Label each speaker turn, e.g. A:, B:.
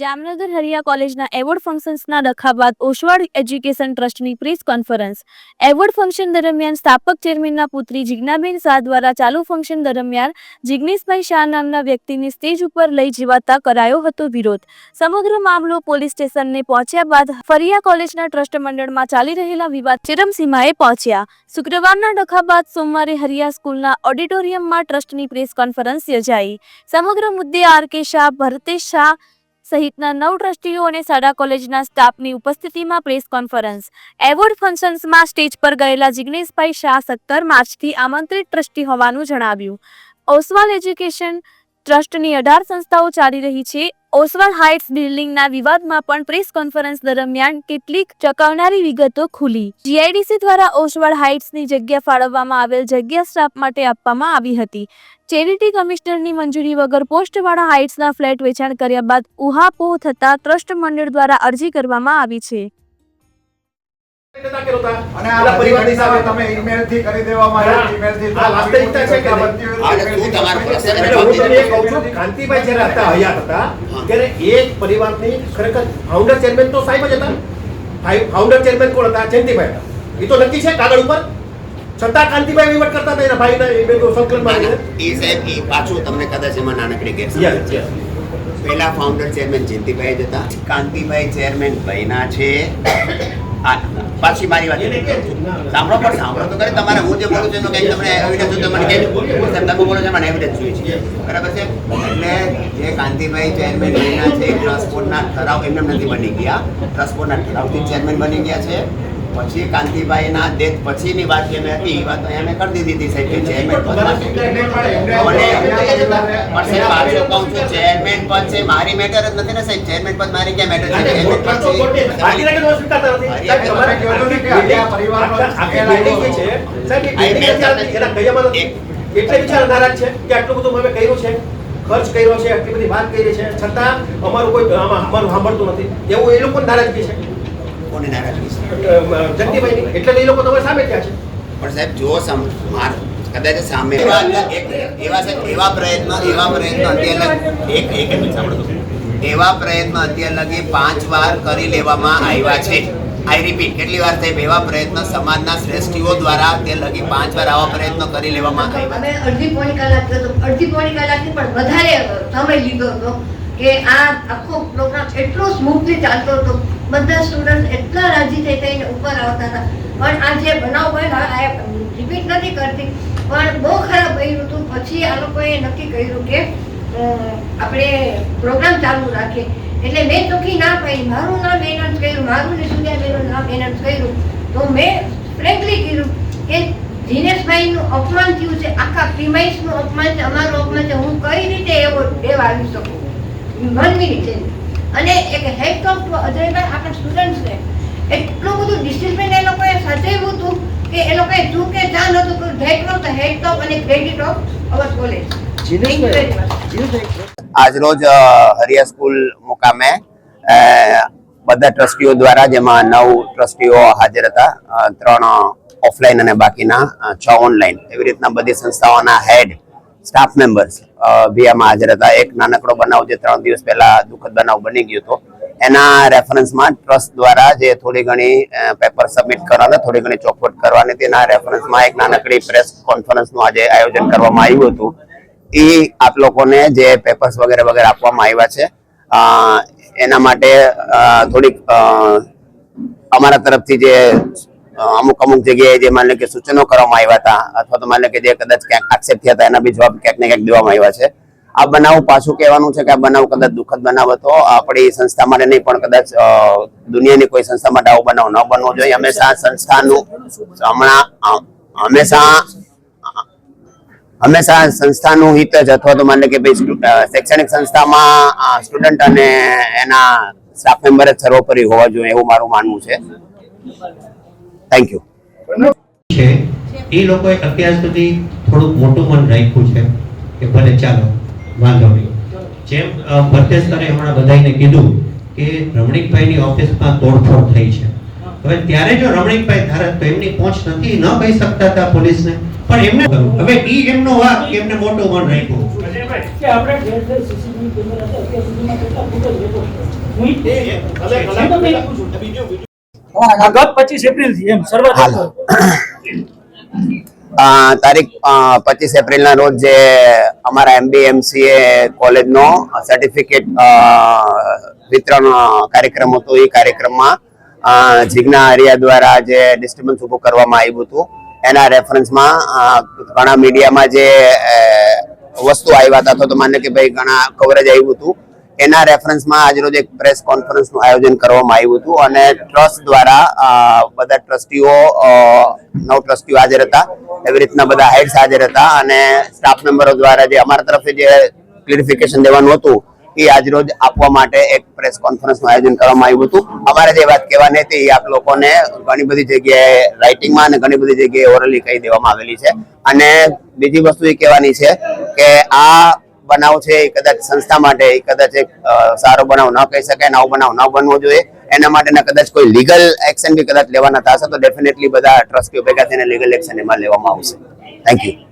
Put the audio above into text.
A: જામનગર હરિયા કોલેજના એવોર્ડ ફંક્શન્સના રખા બાદ ઓશવાડ એજ્યુકેશન ટ્રસ્ટની પ્રેસ કોન્ફરન્સ. એવોર્ડ ફંક્શન દરમિયાન સ્થાપક ચેરમેનના પુત્રી જિજ્ઞાબેન શાહ દ્વારા ચાલુ ફંક્શન દરમિયાન જિગ્નેશભાઈ શાહ નામના વ્યક્તિને સ્ટેજ ઉપર લઈ જવાતા કરાયો હતો વિરોધ. સમગ્ર મામલો પોલીસ સ્ટેશનને પહોંચ્યા બાદ ફરિયા કોલેજના ટ્રસ્ટ મંડળમાં ચાલી રહેલા વિવાદ ચરમસીમાએ પહોંચ્યા. શુક્રવારના ડખા બાદ સોમવારે હરિયા સ્કૂલના ઓડિટોરિયમમાં ટ્રસ્ટની પ્રેસ કોન્ફરન્સ યોજાઈ. સમગ્ર મુદ્દે આર કે શાહ, ભરતેશ શાહ સહિતના નવ ટ્રસ્ટીઓ અને શાળા કોલેજના સ્ટાફની ઉપસ્થિતિમાં પ્રેસ કોન્ફરન્સ. એવોર્ડ ફંક્શન્સમાં સ્ટેજ પર ગયેલા જિગ્નેશભાઈ શાહ સત્તર માર્ચથી આમંત્રિત ટ્રસ્ટી હોવાનું જણાવ્યું. ઓસવાલ એજ્યુકેશન ટ્રસ્ટની અઢાર સંસ્થાઓ ચાલી રહી છે. ઓસવાલ હાઇટ્સ બિલ્ડિંગના વિવાદમાં પણ પ્રેસ કોન્ફરન્સ દરમિયાન કેટલીક ચકાવનારી વિગતો ખુલી. જીઆઈડીસી દ્વારા ઓસવાળ હાઇટ્સની જગ્યા ફાળવવામાં આવેલ જગ્યા સ્ટાફ માટે આપવામાં આવી હતી. ચેરિટી કમિશનરની મંજૂરી વગર પોસ્ટવાળા હાઇટ્સના ફ્લેટ વેચાણ કર્યા બાદ ઉહાપોહ થતા ટ્રસ્ટ મંડળ દ્વારા અરજી કરવામાં આવી છે.
B: કાંતિભાઈ જ્યારે હતા હયાત હતા ત્યારે એક પરિવારની ખરેખર ફાઉન્ડર ચેરમેન તો સાહેબ જ હતા. ફાઉન્ડર ચેરમેન કોણ હતા? જયંતિભાઈ હતા. એ તો નક્કી છે કાગળ ઉપર? છતાં કાંતિભાઈ વહીવટ કરતા હતા એના ભાઈના એ બધું સંકલનમાં
C: ના, ના. એ સાહેબ એ પાછું તમને કદાચ એમાં નાનકડી ગેરસમજ છે. પહેલા ફાઉન્ડર ચેરમેન જયંતિભાઈ જ હતા. કાંતિભાઈ ચેરમેન ભાઈના છે. પાછી મારી વાત? સાંભળો પણ સાંભળો તો કરે તમારે હું જે બોલું છું એનો કંઈક તમને એવિડન્સ હોય તમને મને કહેજો. સાહેબ તમે બોલો છો મને એવિડન્સ જોઈએ છે. બરાબર છે? એટલે જે કાંતિભાઈ ચેરમેન બન્યા છે ટ્રાન્સપોર્ટના ઠરાવ એમને નથી બની ગયા. ટ્રાન્સપોર્ટના ઠરાવથી ચેરમેન બની ગયા છે. પછી કાંતિભાઈના ડેથ પછીની વાત જે મેં હતી એ વાત અહીંયા મેં કરી દીધી હતી સાહેબ કે ચેરમેન પદ માટે. સાહેબ છું ચેરમેન પદ છે મારી મેટર જ નથી ને સાહેબ. ચેરમેન પદ મારી ક્યાં મેટર છે? ચેરમેન પદ છે.
B: એટલે બિચારા નારાજ છે કે આટલું બધું અમે કર્યું છે? ખર્ચ કર્યો છે આટલી બધી વાત કરી છે. છતાં અમારું કોઈ અમારું સાંભળતું નથી. એવું એ લોકો નારાજગી છે?
C: કોને નારાજગી
B: અ, એટલે એ લોકો તમારી સામે થયા છે.
C: પણ સાહેબ જો માર કદાચ સામે એવા એવા પ્રયત્ન એવા પ્રયત્ન અત્યારે એક એક સાંભળો એવા પ્રયત્ન અત્યાર લગી પાંચ વાર કરી લેવામાં આવ્યા છે. I repeat. કેટલી વાર સાહેબ એવા પ્રયત્ન સમાજના શ્રેષ્ઠીઓ દ્વારા તે લગી પાંચ વાર આવા પ્રયત્નો કરી લેવામાં આવ્યા.
D: અમે અડધી પોણી કલાક અડધી પોણી કલાકથી પણ વધારે સમય લીધો હતો કે આ આખો પ્રોગ્રામ એટલો સ્મૂથલી ચાલતો હતો. બધા સ્ટુડન્ટ એટલા રાજી થઈ થઈને ઉપર આવતા હતા. પણ આ જે બનાવ બન્યો રિપીટ નથી કરતી. પણ બહુ ખરાબ બન્યું હતું. પછી આ લોકોએ નક્કી કર્યું કે આપણે પ્રોગ્રામ ચાલુ રાખીએ. એટલે મેં ચોખ્ખી ના પાડી. મારું નામ એના મારું ને સુનિયાબેનનું નામ એનાઉન્સ કર્યું તો મેં ફ્રેન્કલી કીધું કે દિનેશભાઈનું અપમાન થયું છે આખા પ્રિમાઇસનું અપમાન છે અમારું અપમાન છે હું કઈ રીતે એવો દેવ આવી શકું? મનવી છે. અને એક હેડ ઓફ અજયભાઈ આપણા સ્ટુડન્ટ્સને એટલું બધું ડિસિપ્લિન એ લોકોએ સાચવ્યું હતું કે એ લોકોએ શું કે ચા નહોતું કર્યું ધેટ ઓફ હેડ ઓફ અને ક્રેડિટ ઓફ અવર કોલેજ
C: આજરોજ હરિયા સ્કૂલ મુકામે બધા ટ્રસ્ટીઓ દ્વારા જેમાં નવ ટ્રસ્ટીઓ હાજર હતા. ત્રણ ઓફલાઈન અને બાકીના છ ઓનલાઈન. એવી રીતના બધી સંસ્થાઓના હેડ, સ્ટાફ મેમ્બર્સ આમાં હાજર હતા. એક નાનકડો બનાવ જે ત્રણ દિવસ પહેલા દુઃખદ બનાવ બની ગયો હતો. એના રેફરન્સમાં ટ્રસ્ટ દ્વારા જે થોડી ઘણી પેપર સબમિટ કરવાના, થોડી ઘણી ચોખવટ કરવાની તેના રેફરન્સમાં એક નાનકડી પ્રેસ કોન્ફરન્સનું આજે આયોજન કરવામાં આવ્યું હતું. એ આપ લોકોને જે પેપર્સ વગેરે વગેરે આપવામાં આવ્યા છે એના માટે થોડીક અમારા તરફથી જે અમુક અમુક જગ્યાએ જે માની લો કે સૂચનો કરવામાં આવ્યા હતા, અથવા તો માની લો કે જે કદાચ ક્યાંક આક્ષેપ થયા હતા, એના બી જવાબ ક્યાંક ને ક્યાંક દેવામાં આવ્યા છે. આ બનાવ પાછું કહેવાનું છે કે આ બનાવ કદાચ દુઃખદ બનાવ હતો. આપણી સંસ્થા માટે નહીં, પણ કદાચ દુનિયાની કોઈ સંસ્થા માટે આવો બનાવ ન બનવો જોઈએ. હંમેશા સંસ્થાનું, હમણાં હંમેશા હંમેશા સંસ્થાનું હિત જ અથવા તો માની લો કે ભાઈ શૈક્ષણિક સંસ્થામાં સ્ટુડન્ટ અને એના સ્ટાફ મેમ્બર જ સર્વોપરી હોવા જોઈએ એવું મારું માનવું છે. થેન્ક યુ
E: એ લોકોએ અત્યાર સુધી થોડુંક મોટું મન રાખ્યું છે કે ભલે ચાલો, વાંધો નહીં. જેમ ભરતેશ સરે હમણાં બધાને કીધું કે રમણીકભાઈની ઓફિસમાં તોડફોડ થઈ છે. હવે ત્યારે જો રમણીકભાઈ ધારક તો એમની પહોંચ નથી, ન કહી શકતા હતા પોલીસને. પણ એમને હવે ઈ એમનો વાક એમને મોટો મન રાખ્યો.
F: કે આપણે ઘેર ઘેર કેમેરા અત્યાર સુધીમાં કેટલા ફૂટેજ
C: તારીખ પચીસ એપ્રિલના રોજ જે અમારા એમબીએમસીએ કોલેજનો સર્ટિફિકેટ વિતરણ કાર્યક્રમ હતો એ કાર્યક્રમમાં જિજ્ઞા જીજ્ઞા હરિયા દ્વારા જે ડિસ્ટર્બન્સ ઊભું કરવામાં આવ્યું હતું એના રેફરન્સમાં ઘણા મીડિયામાં જે વસ્તુ આવ્યા હતા તો માને કે ભાઈ ઘણા કવરેજ આવ્યું હતું. એના રેફરન્સમાં આજરોજ એક પ્રેસ કોન્ફરન્સનું આયોજન કરવામાં આવ્યું હતું અને ટ્રસ્ટ દ્વારા બધા ટ્રસ્ટીઓ નવ ટ્રસ્ટીઓ હાજર હતા. એવી રીતના બધા હેડ્સ હાજર હતા અને સ્ટાફ મેમ્બરો દ્વારા જે અમારા તરફથી જે ક્લિરિફિકેશન દેવાનું હતું એ આજરોજ આપવા માટે એક પ્રેસ કોન્ફરન્સનું આયોજન કરવામાં આવ્યું હતું. અમારે જે વાત કહેવાની હતી આપ લોકોને ઘણી બધી જગ્યાએ રાઇટિંગમાં અને ઘણી બધી જગ્યાએ ઓરલી કહી દેવામાં આવેલી છે. અને બીજી વસ્તુ એ કહેવાની છે કે આ બનાવ છે એ કદાચ સંસ્થા માટે, એ કદાચ એક સારો બનાવ ન કહી શકાય નવો બનાવ ન બનવો જોઈએ. એના માટેના કદાચ કોઈ લીગલ એક્શન બી કદાચ લેવાના થશે તો ડેફિનેટલી બધા ટ્રસ્ટીઓ ભેગા થઈને લીગલ એક્શન એમાં લેવામાં આવશે. Thank you